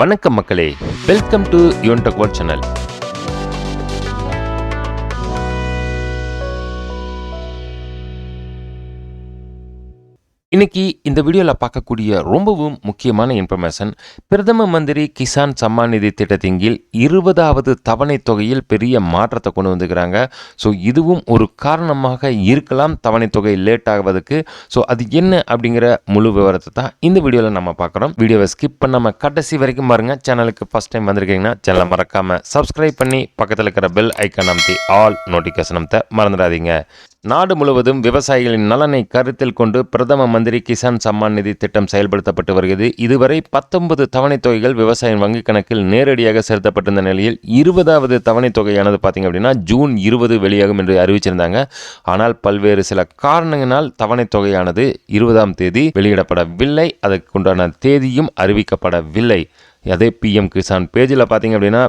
வணக்கம் மக்களே. Welcome to Yuvan tech channel இன்னைக்கு இந்த வீடியோவில் பார்க்கக்கூடிய ரொம்பவும் முக்கியமான இன்ஃபர்மேஷன் பிரதம மந்திரி கிசான் சம்மான் நிதி திட்டத்தின் கீழ் இருபதாவது தவணை தொகையில் பெரிய மாற்றத்தை கொண்டு வந்துக்கிறாங்க ஸோ இதுவும் ஒரு காரணமாக இருக்கலாம் தவணை தொகை லேட் ஆகுவதற்கு. ஸோ அது என்ன அப்படிங்கிற முழு விவரத்தை தான் இந்த வீடியோவில் நம்ம பார்க்குறோம். வீடியோவை ஸ்கிப் பண்ணாமல் கடைசி வரைக்கும் பாருங்கள் சேனலுக்கு ஃபஸ்ட் டைம் வந்திருக்கீங்கன்னா சேனலை மறக்காமல் சப்ஸ்கிரைப் பண்ணி பக்கத்தில் இருக்கிற பெல் ஐக்கான் அமைத்தி ஆல் நோட்டிஃபிகேஷன் அமைத்த மறந்துடாதீங்க. நாடு முழுவதும் விவசாயிகளின் நலனை கருத்தில் கொண்டு பிரதம மந்திரி கிசான் சம்மான் நிதி திட்டம் செயல்படுத்தப்பட்டு வருகிறது. இதுவரை பத்தொன்பது தவணைத் தொகைகள் விவசாயியின் வங்கிக் கணக்கில் நேரடியாக செலுத்தப்பட்டிருந்த நிலையில் இருபதாவது தவணைத் தொகையானது பார்த்திங்க அப்படின்னா ஜூன் இருபது வெளியாகும் என்று அறிவிச்சிருந்தாங்க. ஆனால் பல்வேறு சில காரணங்களால் தவணைத் தொகையானது இருபதாம் தேதி வெளியிடப்படவில்லை. அதற்குண்டான தேதியும் அறிவிக்கப்படவில்லை. அதே பிஎம் கிசான் பேஜில் பார்த்தீங்க அப்படின்னா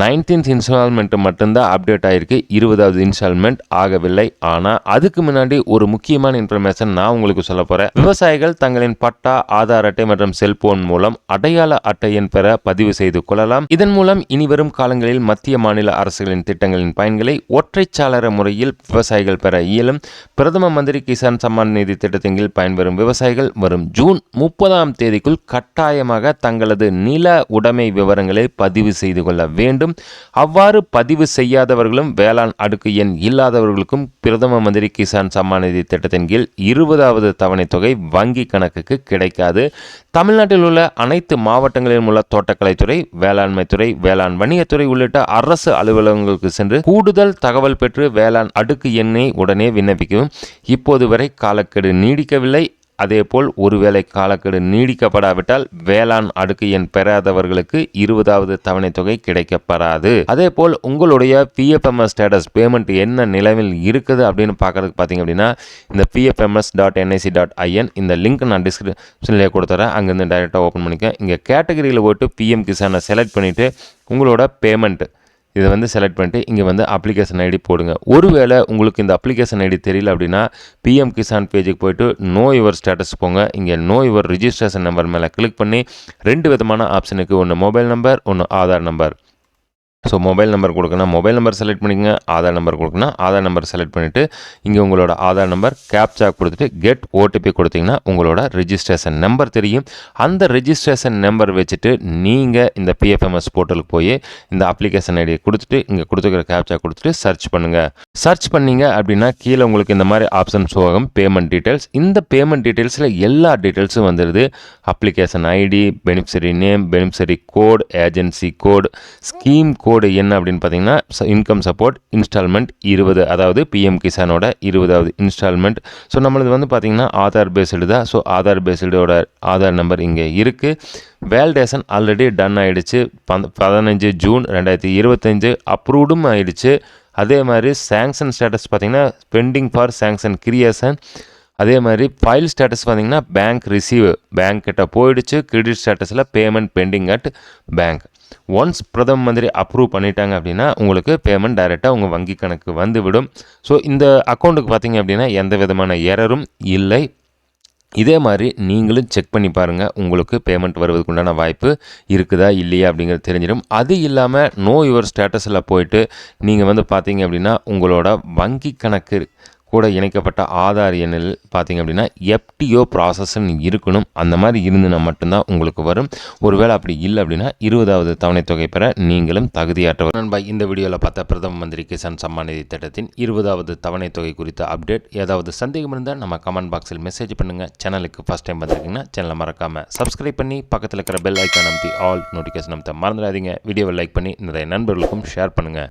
நைன்டீன்த் இன்ஸ்டால்மெண்ட்டு மட்டும்தான் அப்டேட் ஆகிருக்கு இருபதாவது இன்ஸ்டால்மெண்ட் ஆகவில்லை. ஆனால் அதுக்கு முன்னாடி ஒரு முக்கியமான இன்ஃபர்மேஷன் நான் உங்களுக்கு சொல்ல போகிறேன் விவசாயிகள் தங்களின் பட்டா ஆதார் அட்டை மற்றும் செல்போன் மூலம் அடையாள அட்டை எண் பெற பதிவு செய்து கொள்ளலாம். இதன் மூலம் இனிவரும் காலங்களில் மத்திய மாநில அரசுகளின் திட்டங்களின் பயன்களை ஒற்றைச்சாளர முறையில் விவசாயிகள் பெற இயலும். பிரதம மந்திரி கிசான் சம்மான் நிதி திட்டத்தின் கீழ் பயன்பெறும் விவசாயிகள் வரும் ஜூன் முப்பதாம் தேதிக்குள் கட்டாயமாக தங்களது நில உடைமை விவரங்களை பதிவு செய்து கொள்ள வேண்டும். அவ்வாறு பதிவு செய்யாதவர்களும் வேளாண் அடுக்கு எண் இல்லாதவர்களுக்கும் பிரதம மந்திரி கிசான் சம்மான் நிதி திட்டத்தின் கீழ் இருபதாவது தவணைத் தொகை வங்கி கணக்குக்கு கிடைக்காது. தமிழ்நாட்டில் உள்ள அனைத்து மாவட்டங்களிலும் உள்ள தோட்டக்கலைத்துறை வேளாண்மைத்துறை வேளாண் வணிகத்துறை உள்ளிட்ட அரசு அலுவலகங்களுக்கு சென்று கூடுதல் தகவல் பெற்று வேளாண் அடுக்கு எண்ணை உடனே விண்ணப்பிக்கவும். இப்போது வரை காலக்கெடு நீடிக்கவில்லை. அதேபோல் ஒருவேளை காலக்கெடு நீடிக்கப்படாவிட்டால் வேளாண் அடுக்கு எண் பெறாதவர்களுக்கு இருபதாவது தவணை தொகை கிடைக்கப்படாது அதேபோல் உங்களுடைய பிஎஃப்எம்எஸ் ஸ்டேட்டஸ் பேமெண்ட் என்ன நிலவில் இருக்குது அப்படின்னு பார்க்கறதுக்கு பார்த்தீங்க அப்படின்னா இந்த PFMS dot NIC dot IN இந்த லிங்க் நான் டிஸ்கிரிப்ஷன்லேயே கொடுத்துறேன். அங்கேருந்து டைரெக்டாக ஓப்பன் பண்ணிக்க. இங்கே கேட்டகரியில் போட்டு பிஎம் கிசானை செலக்ட் பண்ணிவிட்டு உங்களோட பேமெண்ட் இதை வந்து செலக்ட் பண்ணிட்டு இங்கே வந்து அப்ளிகேஷன் ஐடி போடுங்க. ஒருவேளை உங்களுக்கு இந்த அப்ளிகேஷன் ஐடி தெரியல அப்படின்னா பிஎம் கிசான் பேஜுக்கு போயிட்டு நோ யுவர் ஸ்டேட்டஸ் போங்க. இங்கே நோ யுவர் ரிஜிஸ்ட்ரேஷன் நம்பர் மேலே கிளிக் பண்ணி ரெண்டு விதமான ஆப்ஷனுக்கு ஒன்று மொபைல் நம்பர் ஒன்று Aadhaar number so mobile number கொடுக்கணும் மொபைல் நம்பர் செலக்ட் பண்ணிக்கங்க ஆதார் நம்பர் கொடுக்கணும் ஆதார் நம்பர் செலக்ட் பண்ணிவிட்டு இங்கே உங்களோட ஆதார் நம்பர் கேப்சா கொடுத்துட்டு கெட் ஓடிபி கொடுத்தீங்கன்னா உங்களோட ரிஜிஸ்ட்ரேஷன் நம்பர் தெரியும். அந்த ரிஜிஸ்ட்ரேஷன் நம்பர் வச்சுட்டு நீங்கள் இந்த பிஎஃப்எம்எஸ் போர்ட்டலுக்கு போய் இந்த அப்ளிகேஷன் ஐடியை கொடுத்துட்டு இங்கே கொடுத்துக்கிற கேப்சா கொடுத்துட்டு சர்ச் பண்ணுங்கள் சர்ச் பண்ணீங்க அப்படின்னா கீழே உங்களுக்கு இந்த மாதிரி ஆப்ஷன் ஷோ ஆகும் பேமெண்ட் டீட்டெயில்ஸ் இந்த பேமெண்ட் டீட்டெயில்ஸில் எல்லா டீட்டெயில்ஸும் வந்துடுது application ID beneficiary name beneficiary code agency code scheme code code என்ன அப்படின்னு பார்த்தீங்கன்னா இன்கம் சப்போர்ட் இன்ஸ்டால்மெண்ட் இருபது. அதாவது பிஎம் கிசானோட இருபதாவது இன்ஸ்டால்மெண்ட் ஸோ நம்மளது வந்து பார்த்திங்கன்னா ஆதார் பேஸ்டு தான். ஸோ ஆதார் பேஸ்டோட ஆதார் நம்பர் இங்கே இருக்குது வேலிடேஷன் ஆல்ரெடி டன் ஆகிடுச்சு பந் பதினஞ்சு ஜூன் ரெண்டாயிரத்தி இருபத்தஞ்சு. அப்ரூவ்டும் ஆகிடுச்சு அதே மாதிரி சேங்ஷன் ஸ்டேட்டஸ் பார்த்தீங்கன்னா பெண்டிங் ஃபார் சேங்ஷன் கிரியேஷன் அதே மாதிரி ஃபைல் ஸ்டேட்டஸ் பார்த்தீங்கன்னா பேங்க் ரிசீவ் பேங்க் கிட்ட போயிடுச்சு கிரெடிட் ஸ்டேட்டஸில் payment pending at bank once Pradhan Mantri approve பண்ணிட்டாங்க அப்படின்னா உங்களுக்கு பேமெண்ட் டைரெக்டாக உங்கள் வங்கி கணக்கு வந்துவிடும். ஸோ இந்த அக்கௌண்ட்டுக்கு பார்த்தீங்க அப்படின்னா எந்த விதமான எரரும் இல்லை. இதே மாதிரி நீங்களும் செக் பண்ணி பாருங்கள் உங்களுக்கு பேமெண்ட் வருவதுக்கு உண்டான வாய்ப்பு இருக்குதா இல்லையா அப்படிங்கிறது தெரிஞ்சிடும். அது இல்லாமல் நோ யுவர் ஸ்டேட்டஸில் போயிட்டு நீங்கள் வந்து பார்த்தீங்க அப்படின்னா உங்களோட வங்கி கணக்கு கூட இணைக்கப்பட்ட ஆதார் எண்ணில் பார்த்தீங்க அப்படின்னா எப்டிஓ ப்ராசஸ்ன்னு இருக்கணும். அந்த மாதிரி இருந்துனா மட்டும்தான் உங்களுக்கு வரும். ஒருவேளை அப்படி இல்லை அப்படின்னா இருபதாவது தவணை தொகை பெற நீங்களும் தகுதியாற்றவர். நண்பா இந்த வீடியோவில் பார்த்த பிரதம மந்திரி கிசான் சம்மான் நிதி திட்டத்தின் இருபதாவது தவணை தொகை குறித்த அப்டேட் ஏதாவது சந்தேகம் இருந்தால் நம்ம கமெண்ட் பாக்ஸில் மெசேஜ் பண்ணுங்கள் சேனலுக்கு ஃபஸ்ட் டைம் வந்திருக்கீங்கன்னா சேனலை மறக்காமல் சப்ஸ்கிரைப் பண்ணி பக்கத்தில் இருக்கிற பெல் ஐக்கான் அமைத்தி ஆல் நோட்டிஃபிகேஷன் அமைத்த மறந்துடாதீங்க. வீடியோவை லைக் பண்ணி நிறைய நண்பர்களுக்கும் ஷேர் பண்ணுங்கள்